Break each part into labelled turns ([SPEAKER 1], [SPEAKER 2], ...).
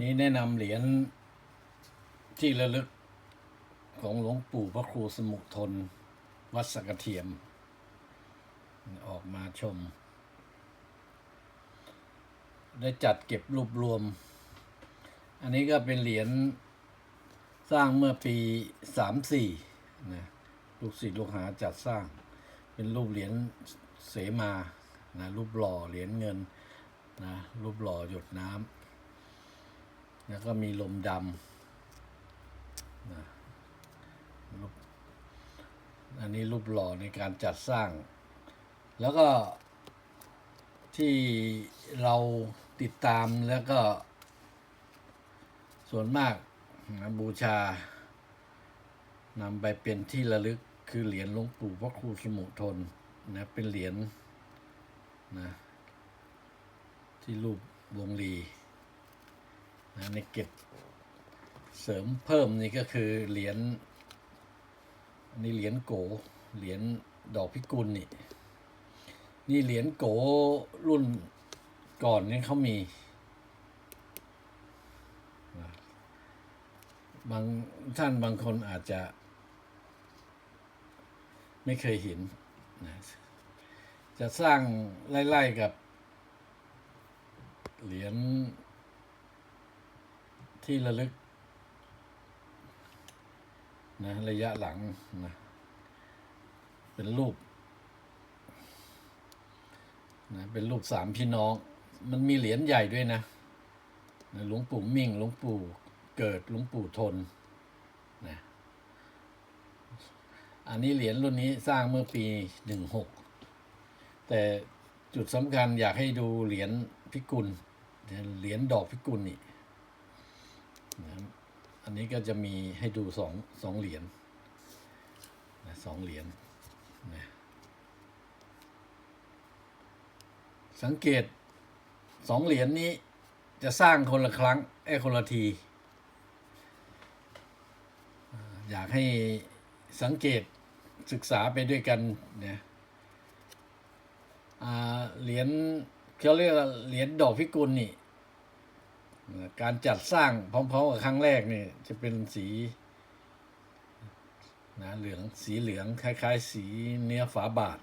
[SPEAKER 1] นี้แนะนำเหรียญที่ระลึกของหลวงปู่พระครูสมุทน วัดสกกะเทียม ออกมาชม ได้จัดเก็บรวบรวม อันนี้ก็เป็นเหรียญสร้างเมื่อปีสามสี่นะลูกศิษย์ลูกหาจัดสร้าง เป็นรูปเหรียญเสมานะรูปหล่อเหรียญเงินนะรูปหล่อหยดน้ำ แล้วก็มีลมดำนะอันนี้รูปหล่อในการจัดสร้าง แล้วก็ที่เราติดตามแล้วก็ ส่วนมากนะบูชานำไปเป็นที่ระลึกคือเหรียญหลวงปู่พระครูสมุทนนะเป็นเหรียญนะที่รูปวงลี ในเก็บเสริมเพิ่มนี่ก็คือเหรียญนนี้เหรียญโกเหรียญดอกพิกุลนี่ นี่เหรียญโกรุ่นก่อนนี่เขามี บางท่านบางคนอาจจะไม่เคยเห็นนะจะสร้างไล่ๆกับเหรียญ ที่ระลึกนะระยะหลังนะเป็นรูปนะเป็นรูปสามพี่น้อง มันมีเหรียญใหญ่ด้วยนะหลวงปู่มิ่งหลวงปู่เกิดหลวงปู่ทนนะอันนี้เหรียญรุ่นนี้สร้างเมื่อปีหนึ่งหกแต่จุดสำคัญอยากให้ดูเหรียญพิกุลเหรียญดอกพิกุลนี่ อันนี้ก็จะมีให้ดูสองสองเหรียญนะสองเหรียญนะสังเกตสองเหรียญนี้จะสร้างคนละครั้งไอ้คนละที อยากให้สังเกตศึกษาไปด้วยกันเนี่ยเหรียญเขาเรียกเหรียญดอกพิกุลนี่ การจัดสร้างพร้อมๆกับครั้งแรกนี่จะเป็นสีนะเหลืองสีเหลืองคล้าย ๆ สีเนื้อฝาบาท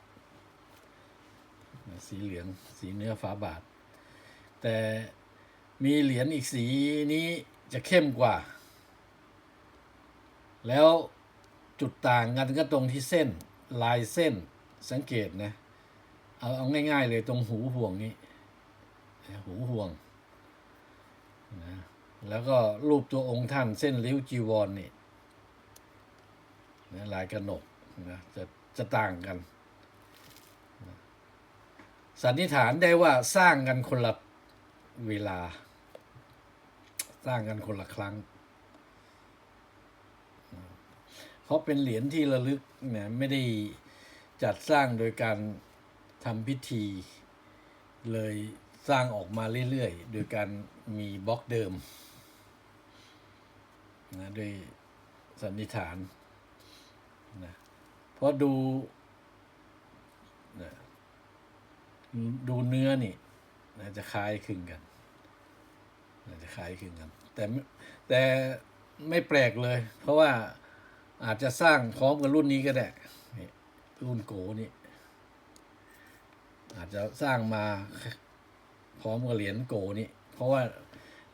[SPEAKER 1] สีเหลืองสีเนื้อฝาบาท แต่มีเหรียญอีกสีนี้จะเข้มกว่า แล้วจุดต่างกันก็ตรงที่เส้นลายเส้นสังเกตนะ เอาเอาง่าย ๆ เลยตรงหูห่วงนี้หูห่วง นะแล้วก็รูปตัวองค์ท่านเส้นริ้วจีวรนนี่นะลายกระหนกนะจะจะต่างกัน สันนิษฐานได้ว่าสร้างกันคนละเวลา สร้างกันคนละครั้ง เพราะเป็นเหรียญที่ระลึกเนี่ยไม่ได้จัดสร้างโดยการทำพิธีเลย สร้างออกมาเรื่อยๆ โดยการมีบล็อกเดิมนะโดยสันนิษฐานนะเพราะดูนะดูเนื้อนี่นะจะคล้ายคลึงกันนะจะคล้ายคลึงกัน แต่แต่ไม่แปลกเลย เพราะว่าอาจจะสร้างพร้อมกับรุ่นนี้ก็ได้รุ่นโกนี่อาจจะสร้างมา พร้อมกับเหรียญโกนี่เพราะว่า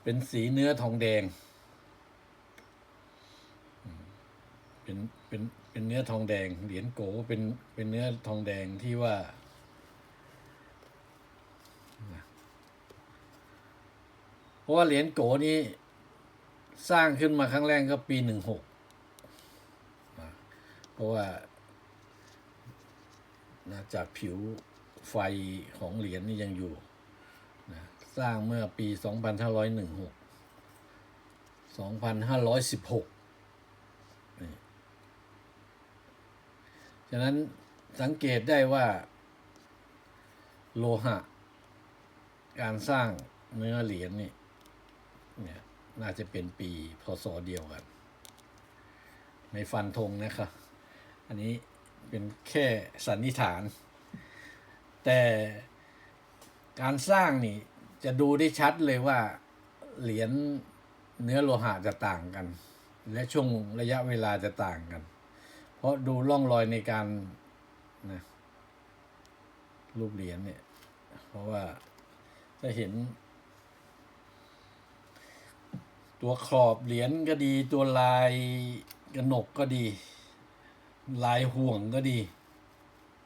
[SPEAKER 1] เป็นสีเนื้อทองแดง เป็นเป็นเป็นเนื้อทองแดง เหรียญโกเป็นเป็นเนื้อทองแดงที่ว่าเพราะว่าเหรียญโกนี้สร้างขึ้นมาครั้งแรกก็ปีหนึ่งหกเพราะว่านะจากผิวไฟของเหรียญนี่ยังอยู่ สร้างเมื่อปี 2516 2516นี่ฉะนั้นสังเกตได้ว่า โลหะ การสร้างเนื้อเหรียญนี่เนี่ยน่าจะเป็นปีพศเดียวกัน ไม่ฟันธงนะครับ อันนี้เป็นแค่สันนิษฐาน แต่การสร้างนี่ จะดูได้ชัดเลยว่าเหรียญเนื้อโลหะจะต่างกัน และช่วงระยะเวลาจะต่างกัน เพราะดูร่องรอยในการนะรูปเหรียญเนี่ย เพราะว่าจะเห็น ตัวขอบเหรียญก็ดี ตัวลายกระหนกก็ดี ลายห่วงก็ดี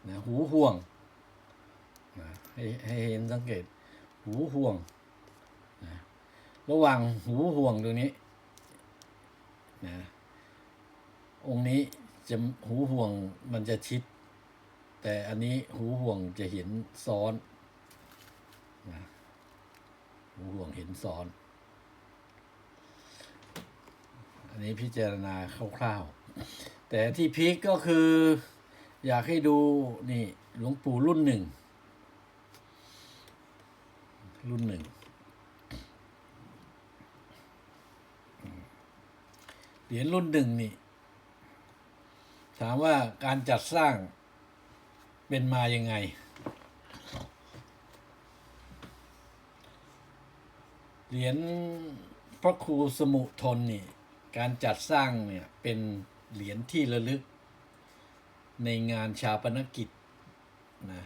[SPEAKER 1] นะหูห่วงนะให้ให้เห็นสังเกต หูห่วงนะระหว่างหูห่วงตรงนี้นะองค์นี้จะหูห่วงมันจะชิด แต่อันนี้หูห่วงจะเห็นซ้อนนะหูห่วงเห็นซ้อน อันนี้พิจารณาคร่าวๆแต่ที่พีคก็คือ อยากให้ดูนี่หลวงปู่รุ่นหนึ่ง รุ่นหนึ่งเหรียญรุ่นหนึ่งนี่ ถามว่าการจัดสร้างเป็นมายังไง เหรียญพระครูสมุทนนี่ การจัดสร้างเนี่ยเป็นเหรียญที่ระลึก ในงานชาปนกิจนะ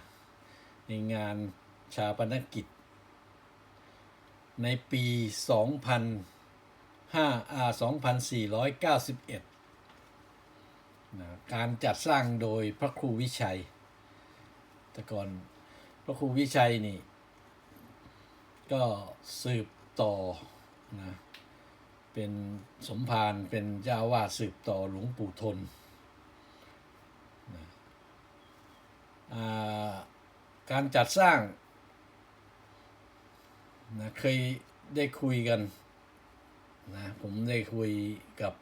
[SPEAKER 1] ในงานชาปนกิจ ในปี 2005อ่า2491นะการจัดสร้างโดยพระครูวิชัย แต่ก่อนพระครูวิชัยนี่ ก็สืบต่อนะเป็นสมภารเป็นเจ้าวาสสืบต่อหลวงปู่ทนนะการจัดสร้าง นะเคยได้คุยกันนะผมได้คุยกับ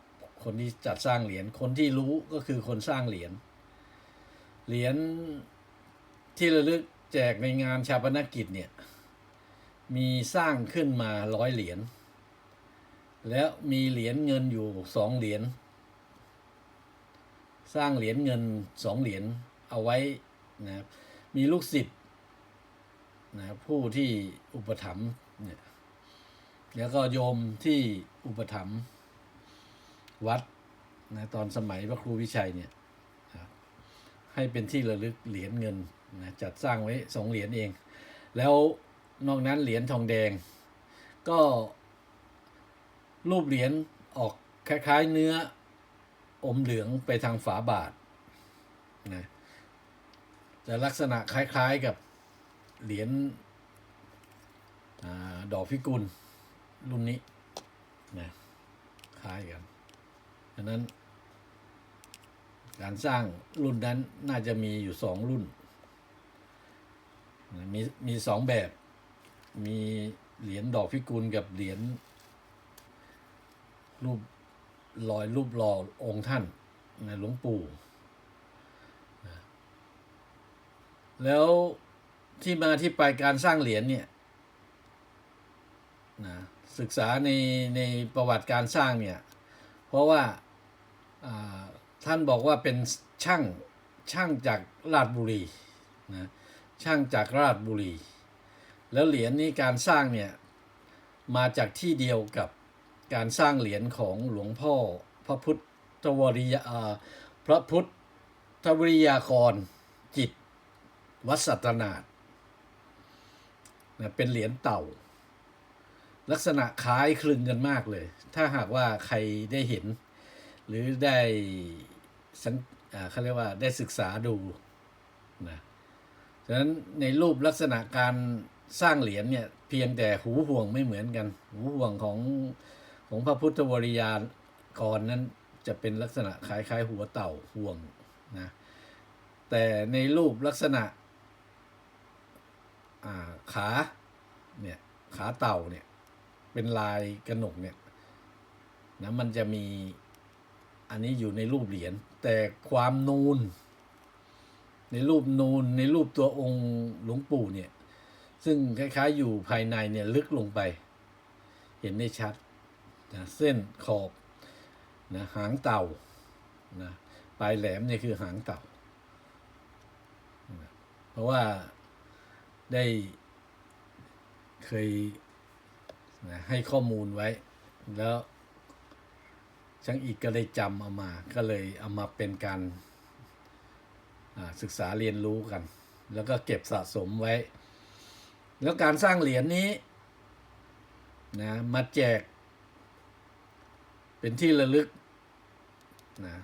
[SPEAKER 1] คนที่จัดสร้างเหรียญคนที่รู้ก็คือคนสร้างเหรียญเหรียญที่ระลึกแจกในงานชาปนกิจเนี่ยมีสร้างขึ้นมาร้อยเหรียญแล้วมีเหรียญเงินอยู่สองเหรียญสร้างเหรียญเงินสองเหรียญเอาไว้นะมีลูกศิษย์นะผู้ที่อุปถัมภ์ เนี่ยแล้วก็โยมที่อุปถัมภ์วัดนะตอนสมัยพระครูวิชัยเนี่ยให้เป็นที่ระลึกเหรียญเงินนะจัดสร้างไว้สองเหรียญเอง แล้วนอกนั้นเหรียญทองแดง ก็รูปเหรียญออกคล้ายๆเนื้ออมเหลืองไปทางฝาบาทนะจะลักษณะคล้ายๆกับเหรียญ อดอกพิกุลรุ่นนี้นะคล้ายกันดังนั้น การสร้างรุ่นนั้นน่าจะมีอยู่สองรุ่นนะมีมีสองแบบ มีเหรียญดอกพิกุลกับเหรียญรูปลอยรูปหล่อองค์ท่านในหลวงปู่ แล้วที่มาที่ไปการสร้างเหรียญเนี่ย ศึกษาในในประวัติการสร้างเนี่ย เพราะว่าท่านบอกว่าเป็นช่างช่างจากราชบุรีนะช่างจากราชบุรี แล้วเหรียญนี้การสร้างเนี่ยมาจากที่เดียวกับการสร้างเหรียญของหลวงพ่อพระพุทธวริยาพระพุทธวริยากรจิตวัดสัตนาดนะเป็นเหรียญเต่า ลักษณะคล้ายคลึงกันมากเลย ถ้าหากว่าใครได้เห็น หรือได้สังเขาเรียกว่าได้ศึกษาดูนะฉะนั้นในรูปลักษณะการสร้างเหรียญเนี่ยเพียงแต่หูห่วงไม่เหมือนกัน หูห่วงของของพระพุทธวริยากรนั้นจะเป็นลักษณะคล้ายๆหัวเต่าห่วงนะแต่ในรูปลักษณะขาเนี่ยขาเต่าเนี่ย เป็นลายกระหนกเนี่ยนะมันจะมีอันนี้อยู่ในรูปเหรียญแต่ความนูน ในรูปนูนในรูปตัวองค์หลวงปู่เนี่ย ซึ่งคล้ายๆอยู่ภายในเนี่ยลึกลงไป เห็นได้ชัดนะเส้นขอบนะหางเต่านะปลายแหลมเนี่ยคือหางเต่า เพราะว่าได้เคย นะให้ข้อมูลไว้ แล้วช่างอีกก็เลยจำเอามา ก็เลยเอามาเป็นการศึกษาเรียนรู้กัน แล้วก็เก็บสะสมไว้ แล้วการสร้างเหรียญนี้นะมาแจก เป็นที่ระลึกนะ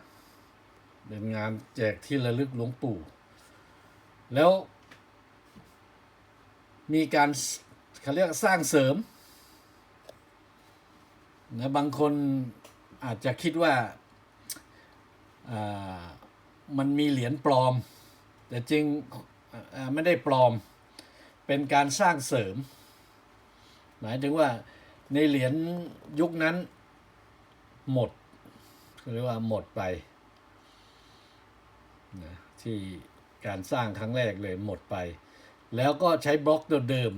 [SPEAKER 1] เป็นงานแจกที่ระลึกหลวงปู่ แล้วมีการเขาเรียกสร้างเสริม นะบางคนอาจจะคิดว่าามันมีเหรียญปลอม แต่จริงไม่ได้ปลอมเป็นการสร้างเสริม หมายถึงว่าในเหรียญยุคนั้นหมดเรียกว่าหมดไปนะที่การสร้างครั้งแรกเลยหมดไป แล้วก็ใช้บล็อกเดิม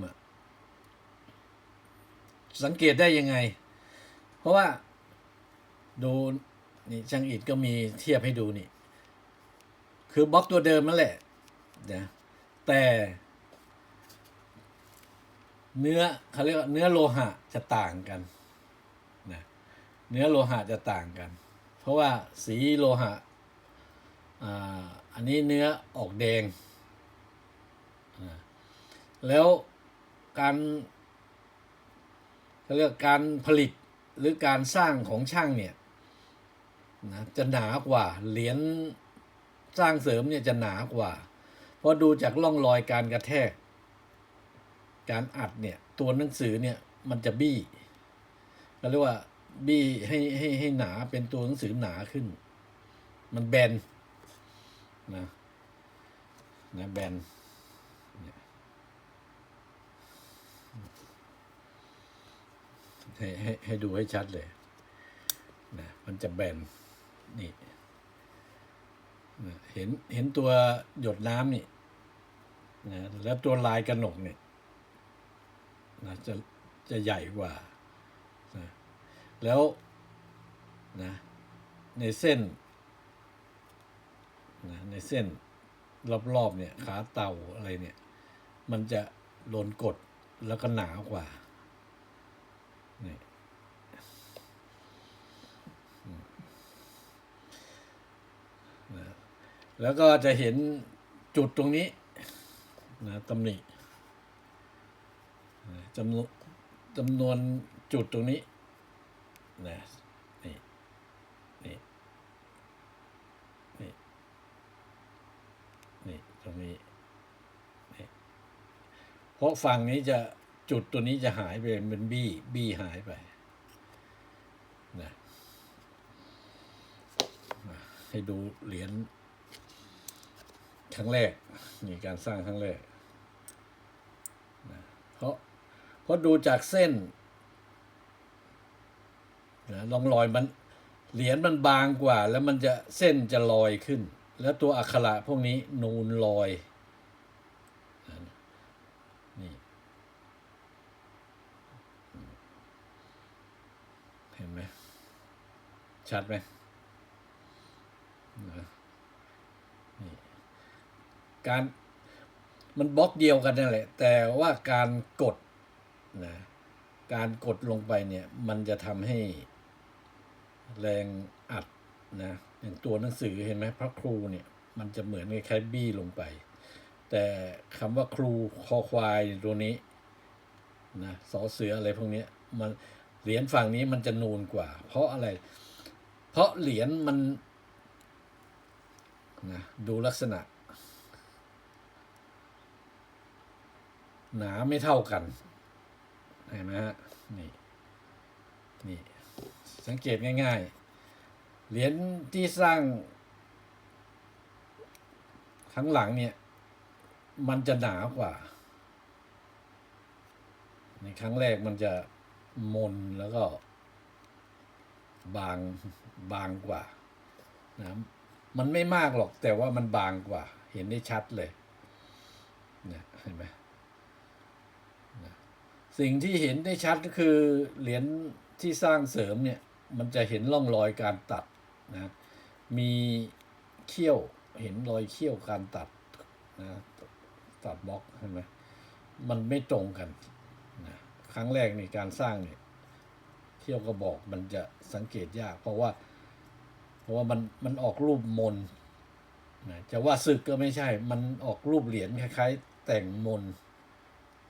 [SPEAKER 1] ๆสังเกตได้ยังไง เพราะว่าดูนี่ช่างอิดก็มีเทียบให้ดูนี่ คือบล็อกตัวเดิมนั่นแหละนะแต่ เนื้อเขาเรียกว่าเนื้อโลหะจะต่างกันนะเนื้อโลหะจะต่างกัน เพราะว่าสีโลหะอันนี้เนื้อออกแดง แล้วการเขาเรียกการผลิต หรือการสร้างของช่างเนี่ยนะจะหนากว่าเหรียญสร้างเสริมเนี่ยจะหนากว่า เพราะดูจากร่องรอยการกระแทก การอัดเนี่ยตัวหนังสือเนี่ยมันจะบี้เขาเรียกว่าบี้ให้ให้ให้หนาเป็นตัวหนังสือหนาขึ้น มันแบนนะนะแบนเนี่ย ให้ให้ให้ดูให้ชัดเลยนะมันจะแบนนี่นะเห็นเห็นตัวหยดน้ำนี่นะแล้วตัวลายกระหนกเนี่ยนะจะจะใหญ่กว่านะแล้วนะในเส้นนะในเส้นรอบๆเนี่ยขาเต่าอะไรเนี่ย มันจะโดนกดแล้วก็หนากว่านี่อืมนะ แล้วก็จะเห็นจุดตรงนี้นะตำหนิจำนวนจำนวนจุดตรงนี้นะนี่นี่นี่นี่ตรงนี้นี่เพราะฝั่งนี้จะจุดตัวนี้จะหายไปเป็นบี้บี้หายไปนะให้ดูเหรียญ ครั้งแรกนี่การสร้างครั้งแรกเพราะเพราะดูจากเส้นนะลองรอยมันเหรียญมันบางกว่า แล้วมันจะเส้นจะลอยขึ้น แล้วตัวอักขระพวกนี้นูนลอยนะนี่เห็นไหมชัดไหมนะนี่ การมันบล็อกเดียวกันนั่นแหละ แต่ว่าการกดนะการกดลงไปเนี่ย มันจะทำให้แรงอัดนะอย่างตัวหนังสือเห็นไหมพระครูเนี่ย มันจะเหมือนคล้ายบี้ลงไป แต่คำว่าครูคอควายตัวนี้นะสอเสืออะไรพวกนี้มันเหรียญฝั่งนี้มันจะนูนกว่า เพราะอะไร เพราะเหรียญมันนะดูลักษณะ หนาไม่เท่ากัน เห็นไหมฮะ นี่ นี่ สังเกตง่าย ๆ เหรียญที่สร้างข้างหลังเนี่ย มันจะหนากว่า ในครั้งแรกมันจะมนแล้วก็ บางบางกว่านะมันไม่มากหรอกแต่ว่ามันบางกว่า เห็นได้ชัดเลยเนี่ยเห็นไหม สิ่งที่เห็นได้ชัดก็คือเหรียญที่สร้างเสริมเนี่ยมันจะเห็นร่องรอยการตัดนะมีเขี้ยวเห็นรอยเขี้ยวการตัดนะตัดบล็อกเห็นไหมมันไม่ตรงกันนะครั้งแรกในการสร้างเนี่ยเที่ยวกระบอกมันจะสังเกตยาก เพราะว่า เพราะว่ามันมันออกรูปมนนะจะว่าศึกก็ไม่ใช่ มันออกรูปเหรียญคล้าย ๆ แต่งมน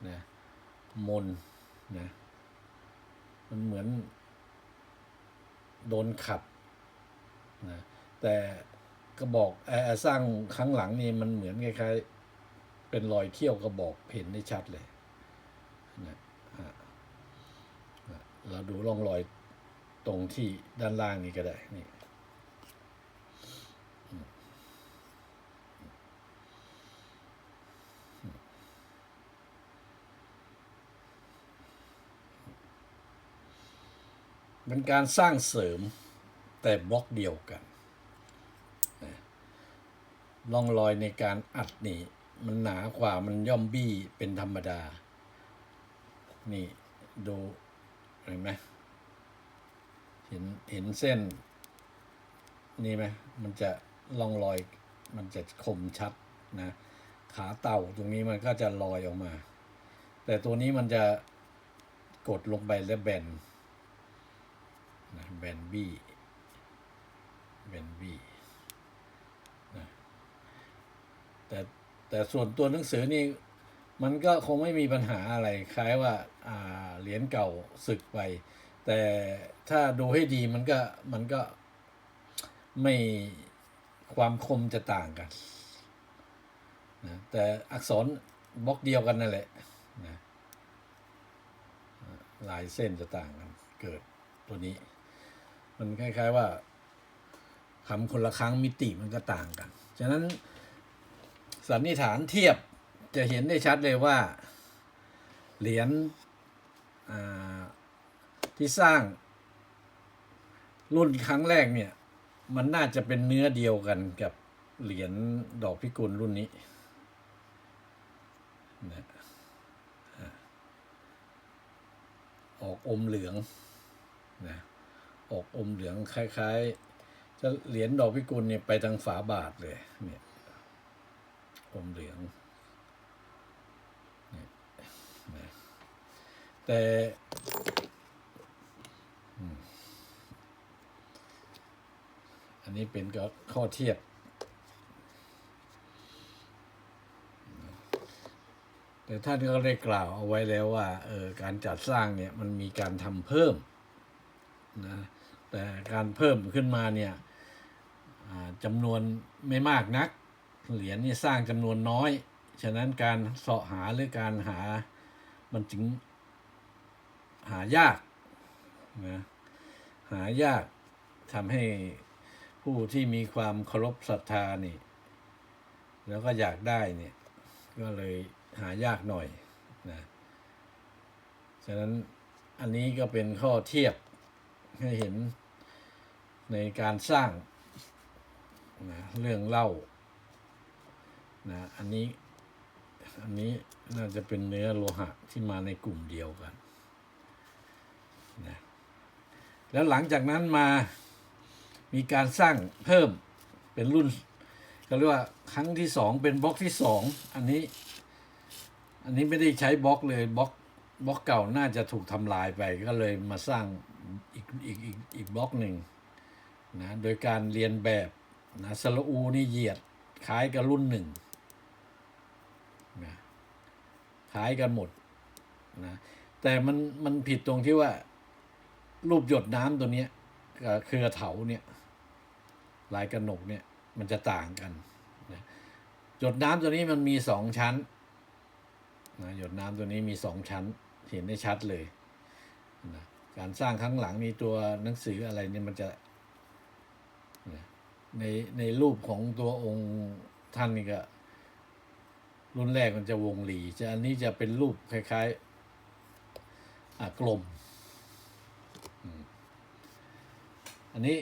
[SPEAKER 1] นะ มนนะมันเหมือน โดนขัดนะแต่กระบอกเอ่อสร้างครั้งหลังนี่มันเหมือนคล้ายๆเป็นรอยเขี้ยวกระบอกเห็นได้ชัดเลยนะอะอะเราดูร่องรอยตรงที่ด้านล่างนี้ก็ได้นี่อืมอืม เป็นการสร้างเสริมแต่บล็อกเดียวกันนะร่องรอยในการอัดนี่ มันหนากว่ามันย่อมบี้เป็นธรรมดา นี่ดูเห็นไหมเห็นเห็นเส้น นี่ไหมมันจะร่องรอย มันจะคมชัดนะ ขาเต่าตรงนี้มันก็จะลอยออกมา แต่ตัวนี้มันจะกดลงไปแล้วแบน นะแบนบี้แบนบี้นะแต่แต่ส่วนตัวหนังสือนี่มันก็คงไม่มีปัญหาอะไร คล้ายว่าอ่าเหรียญเก่าสึกไป แต่ถ้าดูให้ดีมันก็มันก็ไม่ความคมจะต่างกันนะแต่อักษรบล็อกเดียวกันนั่นแหละนะลายเส้นจะต่างกันเกิดตัวนี้ มันคล้าย ๆว่าคำคนละครั้งมิติมันก็ต่างกัน ฉะนั้นสันนิษฐานเทียบจะเห็นได้ชัดเลยว่า เหรียญที่สร้าง รุ่นครั้งแรกเนี่ย มันน่าจะเป็นเนื้อเดียวกันกับเหรียญดอกพิกุลรุ่นนี้นะอะออกอมเหลือง ออกอมเหลืองคล้ายๆ จะเหรียญดอกพิกุลเนี่ยไปทางฝาบาทเลยเนี่ยอมเหลืองแต่อันนี้เป็นก็ข้อเทียบ แต่ท่านก็ได้กล่าวเอาไว้แล้วว่าเออการจัดสร้างเนี่ยมันมีการทำเพิ่มนะ แต่การเพิ่มขึ้นมาเนี่ยจำนวนไม่มากนัก เหรียญนี่สร้างจำนวนน้อย ฉะนั้นการเสาะหาหรือการหามันจึงหายากนะหายากทำให้ผู้ที่มีความเคารพศรัทธานี่ แล้วก็อยากได้เนี่ย ก็เลยหายากหน่อยนะฉะนั้นอันนี้ก็เป็นข้อเทียบให้เห็น ในการสร้างนะเรื่องเล่านะอันนี้อันนี้น่าจะเป็นเนื้อโลหะที่มาในกลุ่มเดียวกันนะแล้วหลังจากนั้นมามีการสร้างเพิ่มเป็นรุ่นก็เรียกว่าครั้งที่สองเป็นบล็อกที่สองอันนี้ อันนี้ไม่ได้ใช้บล็อกเลยบล็อกบล็อกเก่าน่าจะถูกทำลายไปก็เลยมาสร้างอีกอีกอีกอีกบล็อกหนึ่ง นะโดยการเรียนแบบนะสระอูนี่เหยียดคล้ายกับรุ่นหนึ่งนะคล้ายกันหมดนะแต่มันมันผิดตรงที่ว่า รูปหยดน้ำตัวเนี้ยกับเครือเถาเนี่ยลายกระหนกเนี่ยมันจะต่างกันนะหยดน้ำตัวนี้มันมีสองชั้นนะหยดน้ำตัวนี้มีสองชั้น เห็นได้ชัดเลยนะการสร้างข้างหลังมีตัวหนังสืออะไรเนี่ยมันจะ ในในรูปของตัวองค์ท่านนี่ก็ รุ่นแรกมันจะวงรีจะอันนี้จะเป็นรูปคล้ายๆอะกลม อันนี้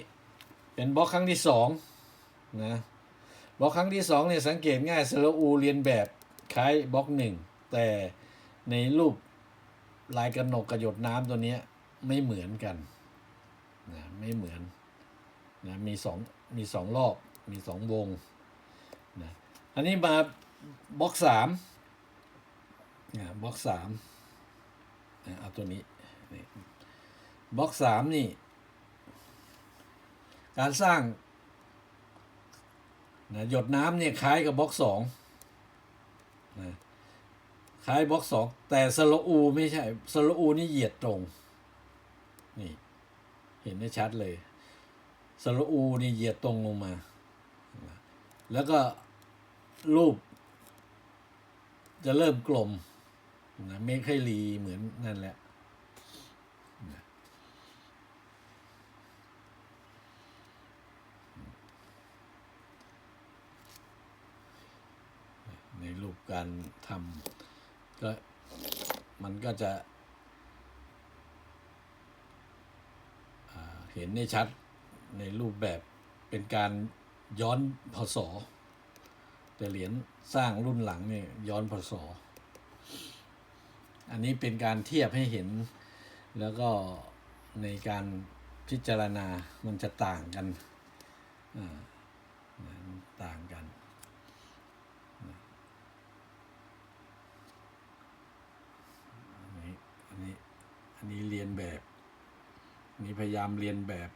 [SPEAKER 1] เป็นบล็อกครั้งที่สองนะบล็อกครั้งที่สองเนี่ยสังเกตง่ายสระอูเรียนแบบคล้ายบล็อกหนึ่งแต่ในรูปลายกระหนกกระหยดน้ำตัวนี้ไม่เหมือนกันนะไม่เหมือนนะมีสอง มีสองรอบมีสองวงนะอันนี้มาบล็อกสามนะบล็อกสามนะเอาตัวนี้นี่บล็อกสามนี่ การสร้างนะหยดน้ำเนี่ยคล้ายกับบล็อกสองนะคล้ายบล็อกสองแต่สโลอูไม่ใช่สโลอูนี่เหยียดตรง นี่ เห็นได้ชัดเลย สโลอูนี่เหยียดตรงลงมา แล้วก็รูป จะเริ่มกลมนะไม่ค่อยรีเหมือนนั่นแหละในรูปการทำก็มันก็จะเห็นได้ชัด ในรูปแบบเป็นการย้อนพศแต่เหรียญสร้างรุ่นหลังเนี่ยย้อนพศอันนี้เป็นการเทียบให้เห็น แล้วก็ในการพิจารณามันจะต่างกันต่างกัน อันนี้ อันนี้ อันนี้เรียนแบบ นี้พยายามเรียนแบบ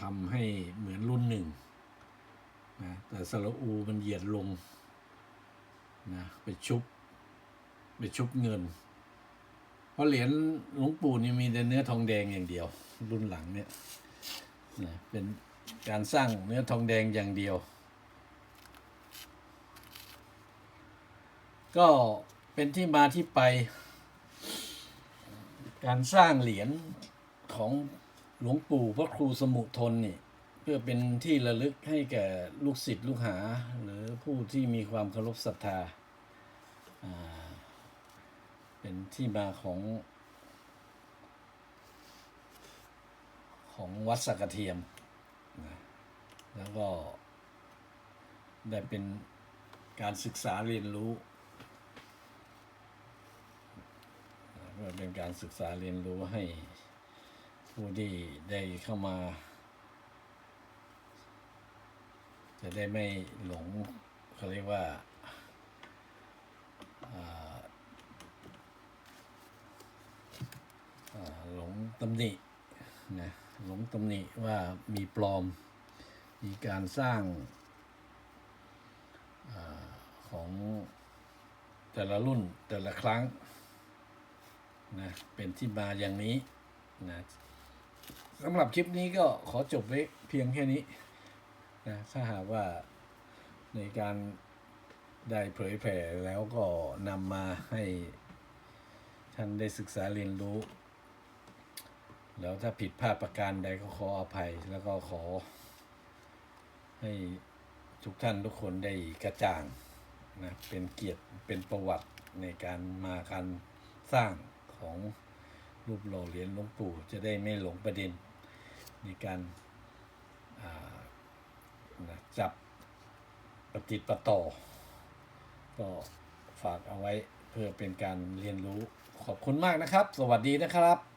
[SPEAKER 1] ทำให้เหมือนรุ่นหนึ่งนะแต่สระอูมันเหยียดลงนะไปชุบ ไปชุบเงิน เพราะเหรียญหลวงปู่นี่มีแต่เนื้อทองแดงอย่างเดียว รุ่นหลังเนี่ยนะเป็นการสร้างเนื้อทองแดงอย่างเดียว ก็เป็นที่มาที่ไป การสร้างเหรียญของ หลวงปู่พระครูสมุทนนี่เพื่อเป็นที่ระลึกให้แก่ลูกศิษย์ลูกหา หรือผู้ที่มีความเคารพศรัทธา เป็นที่มาของ ของวัดสักะเทียมนะแล้วก็ได้เป็นการศึกษาเรียนรู้เพื่อเป็นการศึกษาเรียนรู้ให้ ผู้ที่ได้เข้ามา จะได้ไม่หลงเขาเรียกว่าหลงตำหนินะหลงตำหนิว่ามีปลอม มีการสร้างอของแต่ละรุ่นแต่ละครั้งนะเป็นที่มาอย่างนี้นะ สำหรับคลิปนี้ก็ขอจบไว้เพียงแค่นี้นะถ้าหากว่าในการได้เผยแผ่แล้วก็นำมาให้ท่านได้ศึกษาเรียนรู้ แล้วถ้าผิดพลาดประการใดก็ขออภัย แล้วก็ขอ ให้ทุกท่านทุกคนได้กระจ่างนะเป็นเกียรติเป็นประวัติในการมาการสร้างของรูปหล่อเหรียญหลวงปู่จะได้ไม่หลงประเด็น ในการานะจับปฏิประต่อ ก็ฝากเอาไว้เพื่อเป็นการเรียนรู้ขอบคุณมากนะครับ สวัสดีนะครับ